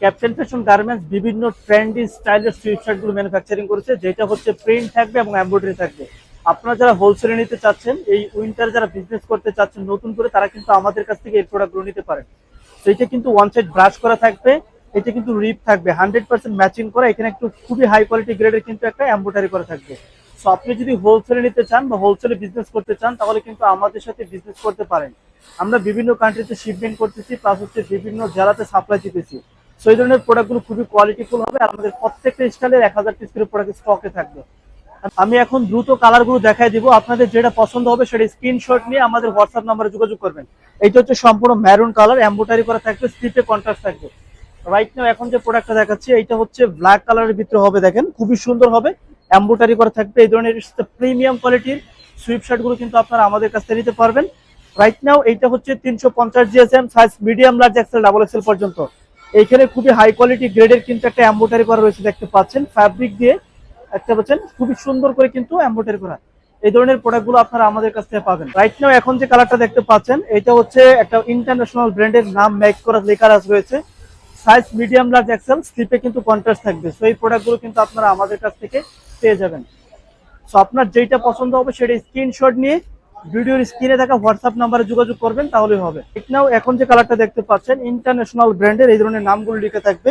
Captain fashion garments বিভিন্ন trendy স্টাইলের sweat শার্টগুলো ম্যানুফ্যাকচারিং করেছে, যেটা হচ্ছে প্রিন্ট থাকবে এবং এমব্রয়ডারি থাকবে। আপনারা যারা হোলসেলে নিতে চাচ্ছেন, এই উইন্টার যারা বিজনেস করতে চাচ্ছেন নতুন করে, তারা কিন্তু আমাদের কাছ থেকে এই প্রোডাক্টগুলো নিতে পারেন। এটা কিন্তু ওয়ান সাইড ব্রাশ করা থাকবে, এটা কিন্তু রিপ থাকবে হান্ড্রেড পার্সেন্ট ম্যাচিং করা, এখানে একটু খুবই হাই কোয়ালিটি গ্রেডের কিন্তু একটা এমব্রয়ডারি করা থাকবে। সো আপনি যদি হোলসেলে নিতে চান বা হোলসেলে বিজনেস করতে চান, তাহলে কিন্তু আমাদের সাথে বিজনেস করতে পারেন। আমরা বিভিন্ন কান্ট্রিতে শিপমেন্ট করতেছি প্লাস হচ্ছে বিভিন্ন জেলাতে সাপ্লাই দিতেছি। সো এই ধরনের প্রোডাক্টগুলো খুবই কোয়ালিটিফুল হবে। আর আমাদের প্রত্যেকটা স্টাইলের এক হাজার পিস করে প্রোডাক্ট স্টকে থাকবে। আমি এখন দ্রুত কালারগুলো দেখাই দিব। আপনাদের যেটা পছন্দ হবে সেটা স্ক্রিনশট নিয়ে আমাদের হোয়াটসঅ্যাপ নাম্বারে যোগাযোগ করবেন। এইটা হচ্ছে সম্পূর্ণ ম্যারুন কালার এম্বোটারি করা থাকবে স্লিপে কন্ট্রাস্ট থাকবে। রাইট নাও এখন যে প্রোডাক্টটা দেখাচ্ছি, এইটা হচ্ছে ব্ল্যাক কালারের ভিতরে হবে, দেখেন। খুবই সুন্দর হবে। এম্বোটারি করা থাকবে। এই ধরনের প্রিমিয়াম কোয়ালিটির সুইপ শার্টগুলো কিন্তু আপনারা আমাদের কাছ থেকে নিতে পারবেন। রাইট নাও এইটা হচ্ছে তিনশো পঞ্চাশ GSM size medium large XL double XL পর্যন্ত। এইখানে খুবই হাই কোয়ালিটি গ্রেডের কিন্তু একটা এম্বোটারি করা রয়েছে দেখতে পাচ্ছেন। ফ্যাব্রিক দিয়ে দেখতে পাচ্ছেন খুবই সুন্দর করে কিন্তু এম্বোটারি করা। এই ধরনের প্রোডাক্টগুলো আপনারা আমাদের কাছ থেকে পাবেন। রাইট নাও এখন যে কালারটা দেখতে পাচ্ছেন, এটা হচ্ছে একটা ইন্টারন্যাশনাল ব্র্যান্ডের নাম মেক করা লেখা রয়েছে। সাইজ মিডিয়াম লার্জ এক্সেল স্লিপে কিন্তু কন্ট্রাস্ট থাকবে। সো এই প্রোডাক্টগুলো কিন্তু আপনারা আমাদের কাছ থেকে পেয়ে যাবেন। সো আপনার যেটা পছন্দ হবে সেটা স্ক্রিনশট নিয়ে ভিডিওর স্ক্রিনে থাকা হোয়াটসঅ্যাপ নাম্বারে যোগাযোগ করবেন, তাহলেই হবে। ঠিক নাও এখন যে কালারটা দেখতে পাচ্ছেন ইন্টারন্যাশনাল ব্র্যান্ডের এই ধরনের নামগুলো লিখে থাকবে।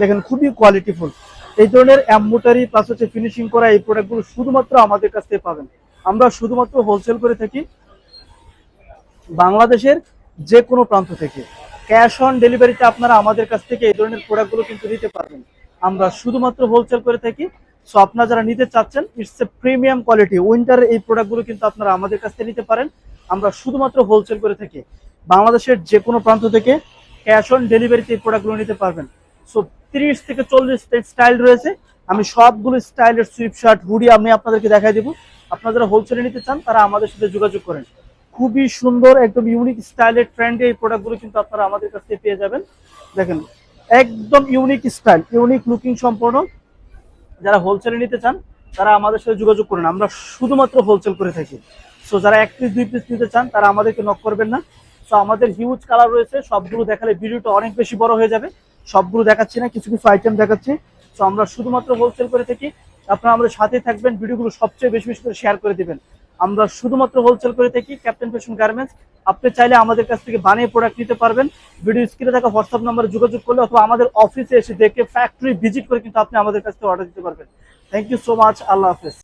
দেখেন, খুবই কোয়ালিটিফুল এই ধরনের অ্যাম্বোটারি প্লাস হচ্ছে ফিনিশিং করা এই প্রোডাক্টগুলো শুধুমাত্র আমাদের কাছ থেকে পাবেন। আমরা শুধুমাত্র হোলসেল করে থাকি বাংলাদেশের যে কোনো প্রান্ত থেকে। ক্যাশ অন ডেলিভারিতে আপনারা আমাদের কাছ থেকে এই ধরনের প্রোডাক্টগুলো কিন্তু নিতে পারবেন। আমরা শুধুমাত্র হোলসেল করে থাকি। সো আপনারা যারা নিতে চাচ্ছেন it's a premium quality winter এই প্রোডাক্টগুলো কিন্তু আপনারা আমাদের কাছ থেকে নিতে পারেন। আমরা শুধুমাত্র হোলসেল করে থাকি। বাংলাদেশের যে কোনো প্রান্ত থেকে ক্যাশ অন ডেলিভারিতে এই প্রোডাক্টগুলো নিতে পারবেন। সো তিরিশ থেকে চল্লিশ স্টাইল রয়েছে। আমি সবগুলো স্টাইলের সুইপ শার্ট হুডি আমি আপনাদেরকে দেখাই দিব। আপনারা যারা হোলসেলে নিতে চান, তারা আমাদের সাথে যোগাযোগ করেন। খুবই সুন্দর, একদম ইউনিক স্টাইলের ট্রেন্ডে এই প্রোডাক্টগুলো কিন্তু আপনারা আমাদের কাছ থেকে পেয়ে যাবেন। দেখেন, একদম ইউনিক স্টাইল ইউনিক লুকিং সম্পন্ন যারা হোলসেলে নিতে চান, তারা আমাদের সাথে যোগাযোগ করেন। আমরা শুধুমাত্র হোলসেল করে থাকি। সো যারা এক পিস দুই পিস নিতে চান, তারা আমাদেরকে নক করবেন না। সো আমাদের হিউজ কালার রয়েছে। সবগুলো দেখালে ভিডিওটা অনেক বেশি বড় হয়ে যাবে। সবগুলো দেখাচ্ছি না, কিছু কিছু আইটেম দেখাচ্ছি। সো আমরা শুধুমাত্র হোলসেল করে থাকি। আপনারা আমাদের সাথে থাকবেন, ভিডিওগুলো সবচেয়ে বেশি বেশি করে শেয়ার করে দিবেন। আমরা শুধুমাত্র হোলসেল করে থাকি ক্যাপ্টেন ফ্যাশন গার্মেন্টস আপনি চাইলে আমাদের কাছ থেকে বানিয়ে প্রোডাক্ট নিতে পারবেন। ভিডিও স্ক্রিনে থাকা হোয়াটসঅ্যাপ নাম্বারে যোগাযোগ করলে অথবা আমাদের অফিসে এসে দেখে ফ্যাক্টরি ভিজিট করে কিন্তু আপনি আমাদের কাছ থেকে অর্ডার দিতে পারবেন। থ্যাংক ইউ সো মাচ আল্লাহ হাফেজ।